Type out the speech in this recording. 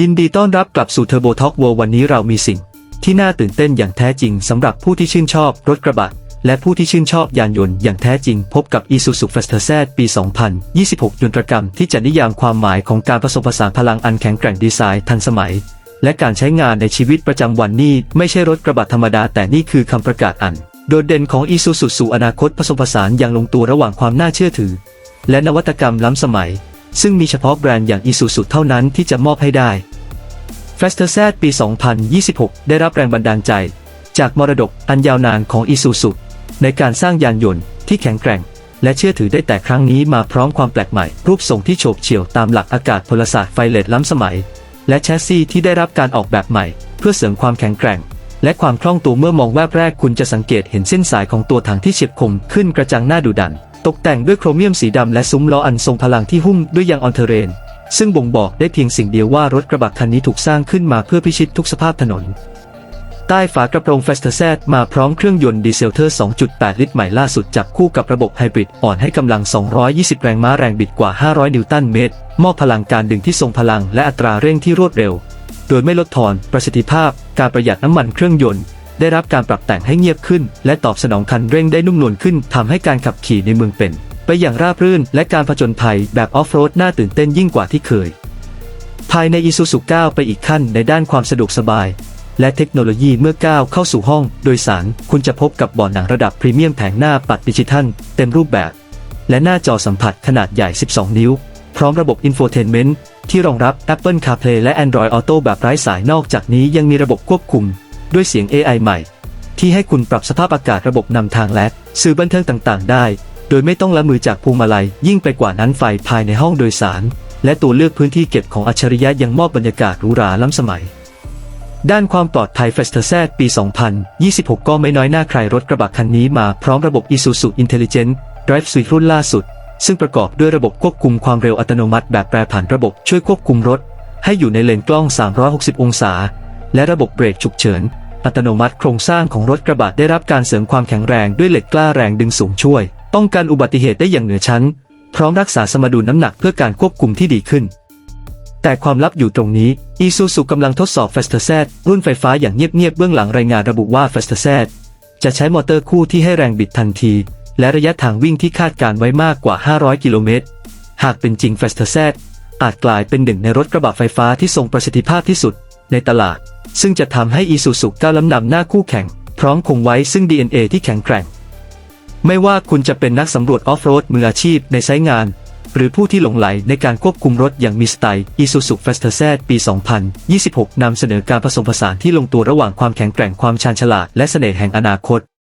ยินดีต้อนรับกลับสู่ Turbo Talk World วันนี้เรามีสิ่ง ที่น่าตื่นเต้นอย่างแท้จริงสำหรับผู้ที่ชื่นชอบรถกระบะ และผู้ที่ชื่นชอบยานยนต์อย่างแท้จริง พบกับ Isuzu Faster Z ปี 2026 ยนตรกรรมที่จะนิยามความหมายของการผสมผสานพลังอันแข็งแกร่งดีไซน์ทันสมัย และการใช้งานในชีวิตประจำวันนี่ไม่ใช่รถกระบะธรรมดา แต่นี่คือคำประกาศอัน โดดเด่นของ Isuzu สู่อนาคตผสมผสานอย่างลงตัวระหว่างความน่าเชื่อถือ และนวัตกรรมล้ำสมัย ซึ่งมีเฉพาะแบรนด์อย่าง Isuzu เท่านั้นที่จะมอบให้ได้ f a s t e r Z ปี 2026 ได้รับแรงบันดาลใจ จากมรดกอันยาวนานของ Isuzu ในการสร้างยานยนต์ที่แข็งแกร่ง และเชื่อถือได้แต่ครั้งนี้มาพร้อมความแปลกใหม่ รูปทรงที่โฉบเฉี่ยวตามหลักอากาศพลศาสตร์ไฟเลตล้ำสมัย และแชสซีที่ได้รับการออกแบบใหม่ เพื่อเสริมความแข็งแกร่ง และความคล่องตัวเมื่อมองแวบแรกคุณจะสังเกตเห็นเส้นสายของตัวถังที่เฉียบคมขึ้นกระจังหน้าดุดัน ตกแต่งด้วยโครเมียมสีดำและซุ้มล้ออันทรงพลังที่หุ้มด้วยยางออนเทเรน ซึ่งบ่งบอกได้เพียงสิ่งเดียวว่ารถกระบะคันนี้ถูกสร้างขึ้นมาเพื่อพิชิตทุกสภาพถนน ใต้ฝากระโปรง f a s t e r Z มาพร้อมเครื่องยนต์ดีเซลเทอร์ 2.8 ลิตรใหม่ล่าสุดจับคู่กับระบบไฮบริดอ่อนให้กำลัง 220 แรงม้าแรงบิดกว่า 500 นิวตันเมตร มอบพลังการดึงที่ทรงพลังและอัตราเร่งที่รวดเร็ว โดยไม่ลดทอนประสิทธิภาพ การประหยัดน้ำมันเครื่องยนต์ ได้รับการปรับแต่งให้เงียบขึ้น และตอบสนองคันเร่งได้นุ่มนวลขึ้นทำให้การขับขี่ในเมืองเป็น ไปอย่างราบรื่น และการผจญภัยแบบออฟโรดน่าตื่นเต้นยิ่งกว่าที่เคย ภายใน Isuzu 9ไปอีกขั้นในด้านความสะดวกสบาย และเทคโนโลยีเมื่อก้าวเข้าสู่ห้อง โดยสารคุณจะพบกับเบาะหนังระดับพรีเมียมแผงหน้าปัดดิจิทัล เต็มรูปแบบ และหน้าจอสัมผัสขนาดใหญ่ 12 นิ้ว พร้อมระบบอินโฟเทนเมนต์ที่รองรับ Apple CarPlay และ Android Auto แบบไร้สายนอกจากนี้ยังมีระบบควบคุม ด้วยเสียง AI ใหม่ ที่ให้คุณปรับสภาพอากาศระบบนำทางและสื่อบันเทิงต่างๆ ได้ โดยไม่ต้องละมือจากพวงมาลัย ยิ่งไปกว่านั้นไฟภายในห้องโดยสาร และตัวเลือกพื้นที่เก็บของอัจฉริยะยังมอบบรรยากาศหรูหราล้ำสมัย ด้านความปลอดภัย f a s t e r Z ปี 2026 ก็ไม่น้อยหน้าใครรถกระบะคันนี้มาพร้อมระบบ Isuzu Intelligent Drive Suite รุ่นล่าสุด ซึ่งประกอบด้วยระบบควบคุมความเร็วอัตโนมัติแบบแปรผันระบบช่วยควบคุมรถให้อยู่ในเลนกล้อง 360 องศา และระบบเบรกฉุกเฉิน อัตโนมัติโครงสร้างของรถกระบะได้รับการเสริมความแข็งแรงด้วยเหล็กกล้าแรงดึงสูงช่วย ป้องกันอุบัติเหตุได้อย่างเหนือชั้น พร้อมรักษาสมดุลน้ำหนักเพื่อการควบคุมที่ดีขึ้น แต่ความลับอยู่ตรงนี้ Isuzu กำลังทดสอบ f a s t e r Z รุ่นไฟฟ้าอย่างเงียบๆเบื้องหลังรายงานระบุว่า f a s t e r Z จะใช้มอเตอร์คู่ที่ให้แรงบิดทันที และระยะทางวิ่งที่คาดการไว้มากกว่า 500 กิโลเมตร หากเป็นจริง f a s t e r Z อาจกลายเป็นหนึ่งในรถกระบะไฟฟ้าที่ทรงประสิทธิภาพที่สุดในตลาด ซึ่งจะทำให้อีสุสุก้าวล้ำนำหน้าคู่แข่ง พร้อมคงไว้ซึ่ง DNA ที่แข็งแกร่ง ไม่ว่าคุณจะเป็นนักสำรวจออฟโรดมืออาชีพในไซต์งาน หรือผู้ที่หลงไหลในการควบคุมรถอย่างมีสไตล์อีซูซุเฟสเตอร์แซดปี 2026นำเสนอการผสมผสานที่ลงตัวระหว่างความแข็งแกร่งความชาญฉลาดและเสน่ห์แห่งอนาคต